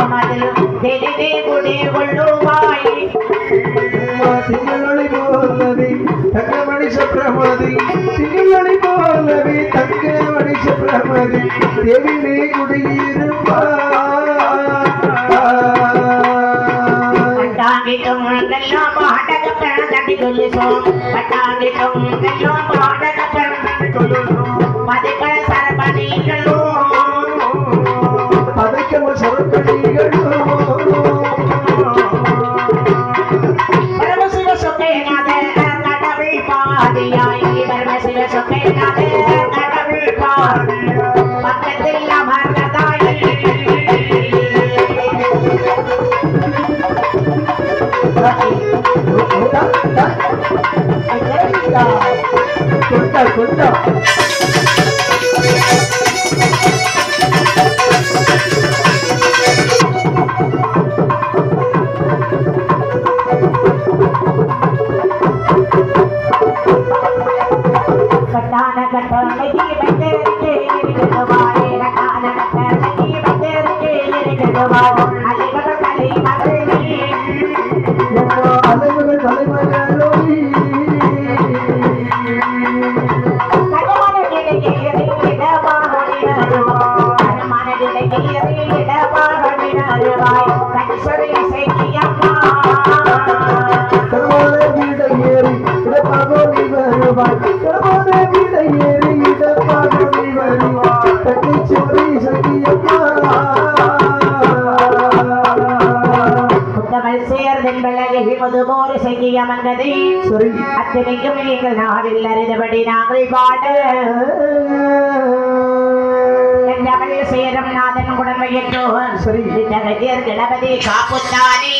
மஞ்சோ மதில் தேடி தே குடி கொள்ளுவாய். திங்களொளி போலவே தங்கமணி சுப்பிரமதி திங்களொளி போலவே தங்கமணி சுப்பிரமதி தேவி நீ குடியிருப்பாய் பட்டாங்கிட்டும் எல்லாம் பாடக பிறந்தடி சொல்லிசோம் பட்டாங்கிட்டும் எல்லாம் கொண்டா சரி அத்தனைக்கும் எங்கள் நாவில் அறிந்தபடி நாங்கள் பாட சேரம் நாதன் உடமையற்றோர் சரி விண்ணகர் கணபதி காப்புத்தானே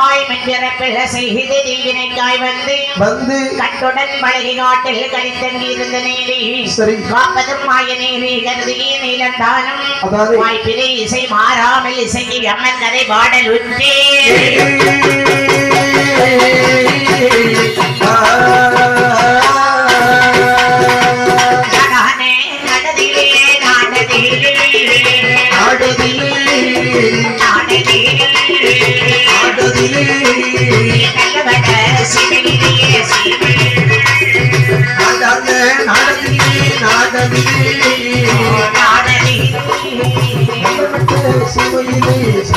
விட்டமாய் மெஞ்சிறப்பில் செய்து தீவினைக்காய் வந்து வந்து கட்டுடன் பழகி காட்டில் கடித்தங்கியிருந்த நீலி. சரி. காப்பதும் மாய நீலி கருதியே நீலந்தானும் அதாவது வாய்ப்பிலே இசை மாறாமல் இசைக்கு அம்மன் கதை பாடல் உற்றே.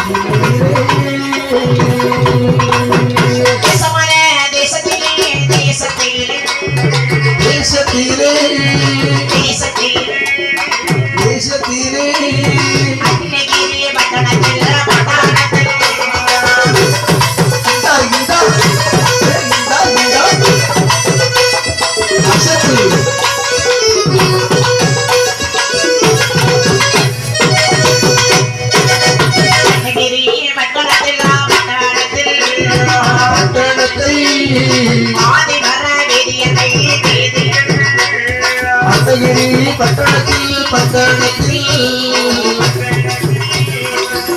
Yeah.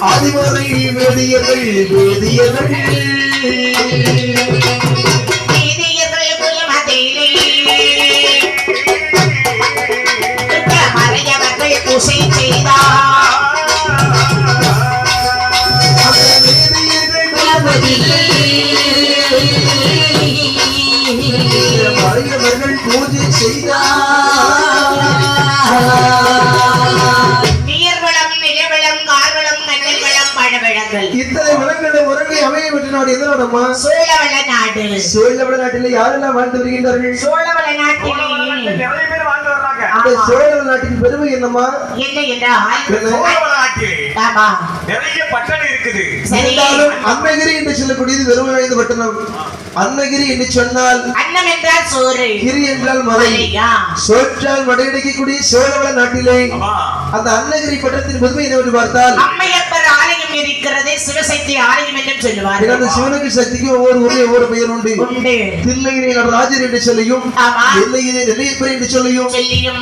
ஆதிமறை வேதியர்கள் வேதியர்கள். நாடம்மா சோழவள நாடு சோழவள நாட்டில் யாரெல்லாம் வாழ்ந்து வருகின்றார்கள்? சோழவள நாட்டிலே நிறைய பேர் வாழ்ந்து வர்றாங்க. அந்த ஆமா. சோழவள நாட்டின் பெருமை என்னம்மா? என்ன என்றால் என்ன? சோழவள நாட்டிலே ஆமா. நிறைய பட்டணம் இருக்குது. சரி. இருந்தாலும் அன்னகிரி என்று சொல்லக்கூடியது பெருமை வாய்ந்த பட்டணம். அன்னகிரி என்று சொன்னால் அன்னம் என்றால் சோறு. கிரி என்றால் மலை. சோற்றால் மடையடிக்கக்கூடிய சோழவள நாட்டிலே ஆமா. அந்த அன்னகிரி பட்டணத்தின் பெருமை என்னவென்று பார்த்தால் ஆலயம் இருக்கிறது சிவசக்தி ஆலயம் என்றும் ஏன்னா அந்த சிவனுக்கு சக்திக்கு ஒவ்வொரு ஊரே ஒவ்வொரு பெயர் உண்டு. தில்லையிலே நடராஜர் என்று சொல்லியும் ஆமா. எல்லையிலே நெல்லையப்பர் என்று சொல்லியும்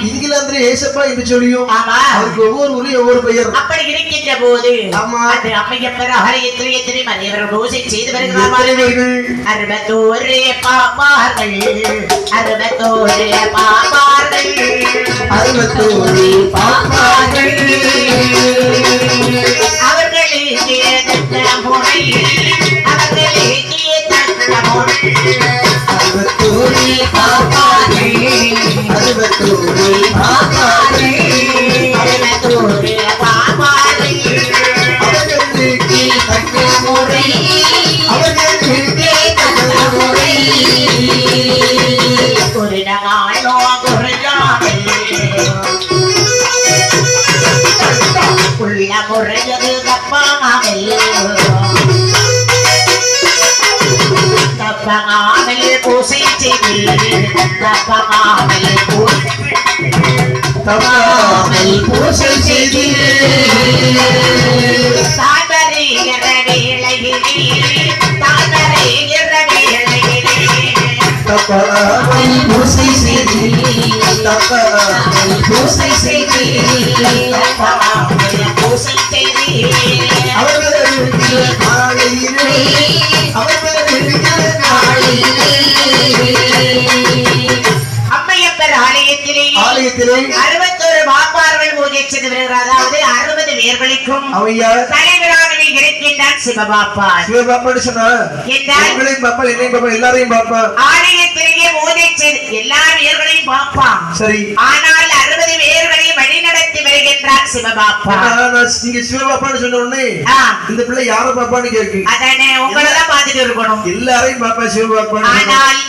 இங்கிலாந்திலே ஏசப்பா என்று சொல்லியும் அவருக்கு ஒவ்வொரு ஊரே ஒவ்வொரு பெயர். அப்படி இருக்கின்ற போது. அது அம்மையப்பர் ஆலயத்தில் எத்தனை மறையவர் பூஜை செய்து வருகிறார்கள்? அறுபத்தோரு பாப்பார்கள். அறுபத்தோரு பாப்பார்கள். அறுபத்தோரு பாப்பார்கள். அறுபத்தோரு कोसी चिनी कमाल कोसी कमाल कोसी चिनी तादरे यरडे लगिनी तादरे यरडे लगिनी कमाल कोसी चिनी कमाल कोसी चिनी பேர்களுக்கும் அவையார் தலைவராகவே இருக்கின்றான் சிவபாப்பா சிவபாப்பான்னு சொன்னா உங்களையும் பாப்பா என்னையும் பாப்பா எல்லாரையும் பாப்பா. ஆலயத்திலேயே பூஜை செய்து எல்லா பேர்களையும் பார்ப்பான் சரி. ஆனால் அறுபது பேர்களையும் வழிநடத்தி வருகின்றான் சிவபாப்பா ஆனா, நான் நீங்க சிவபாப்பான்னு சொன்ன உடனே ஆ, இந்த பிள்ளை யார பாப்பான்னு கேக்கு அதானே உங்களை தான் பார்த்துட்டு இருக்கணும். எல்லாரையும் பாப்பா சிவபாப்பான்னு சொன்னா. ஆனால்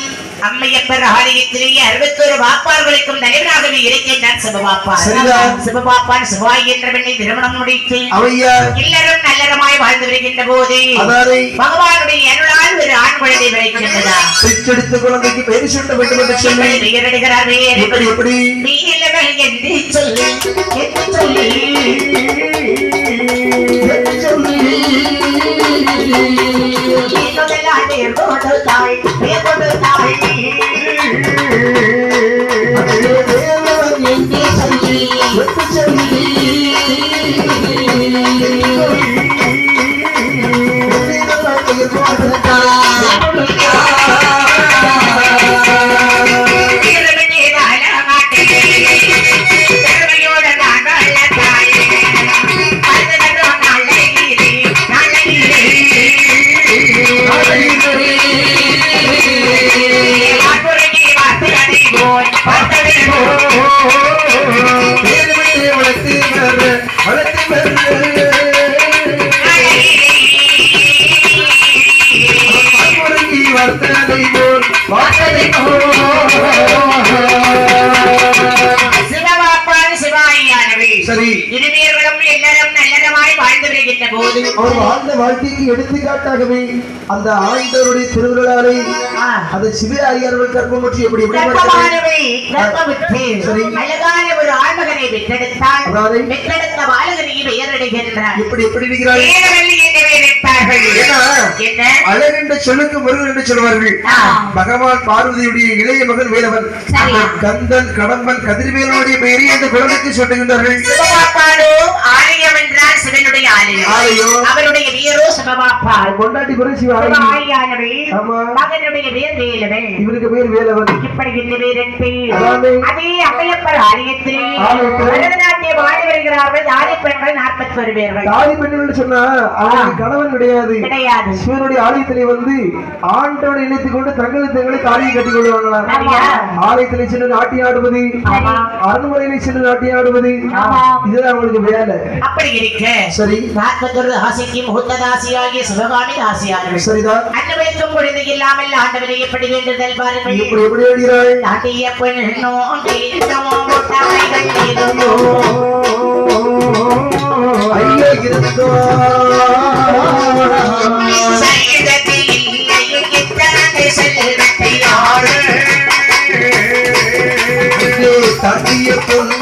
அம்மையப்பர் ஆலயத்திலேயே அறுபத்தொரு வாப்பார்களுக்கும் தலைவராகவே இருக்கின்றான் சிவபாப்பா. சரிதான். சிவபாப்பான் சிவாய் என்ற பெண்ணை திருமணம் முடித்து அவையார் இல்லறம் நல்லறமாய் வாழ்ந்து வருகின்ற போது அதாரை பகவானுடைய அருளால் ஒரு ஆண் குழந்தை பிறக்கின்றதா? பெற்றெடுத்த குழந்தைக்கு பெயர் சூட்ட வேண்டும் என்று சொல்லி. பெயரிடுகிறார். எப்படி எப்படி நீலவன் என்று சொல்லி என்று சொல்லி எப்படி சொல்லி. Yeah. அவர் வாழ்ந்த வாழ்க்கைக்கு எடுத்துக்காட்டாகவே அந்த ஆண்டவருடைய திருவிழாவை அந்த சிவராயர்கள் கற்பம் பற்றி எப்படி எப்படி சரி. அழகான ஒரு ஆண்மகனை பெற்றெடுத்தால் பெற்றெடுத்த பாலகனை பெயரிடுகின்றார் எப்படி என்ன? அழகு என்று சொல்லுக்கு முருகன் என்று சொல்வார்கள். பகவான் பார்வதியுடைய இளைய மகன் வேலவன். கந்தன் கடம்பன் கதிர்வேலனுடைய பெயரை அந்த குழந்தைக்கு சொல்லுகின்றார்கள். ஆலயம் சிவனுடைய ஆலயம். அவருடைய வீரோ சிவபாப்பால் கொண்டாட்டி சிவாயி சிவாயானவை. மகனுடைய பேர் வேலவன் இவருக்கு பேர் வேலவன். இப்படி பேரிட்டு அதாவது அதே அம்மையப்பர் ஆலயத்திலே பரதநாட்டியம் ஆடி வருகிறார்கள். ஆடி பெண்கள் நாற்பத்தி ஒரு பேர்கள். தாலி பெண்கள் சொன்னா கணவன் கிடையாது. கிடையாது. சிவனுடைய ஆலயத்திலே வந்து ஆண்டவனை நினைத்துக் கொண்டு தங்களுக்கு தங்களை தாலியை கட்டிக் கொள்வாங்களாம்? ஆலயத்திலே சென்று நாட்டி ஆடுவது. அரண்மனையிலே சென்று நாட்டி ஆடுவது. இதுதான் அவங்களுக்கு வேலை. அப்படி இருக்க. சரி ஆத்மதுர் ஆசைக்கு முகூர்த்த தாசியாகிய சிவகாமி தாசியார்கள் சரிதான் அன்னவருக்கும் பொழுது இல்லாமல் ஆண்டவரை எப்படி வேண்டுதல் பாருங்கள் இப்படி எப்படி ஆடுகிறாள் நாட்டிய பெண்ணோ ஐயா இருந்தோ தட்டிய பொண்ணோ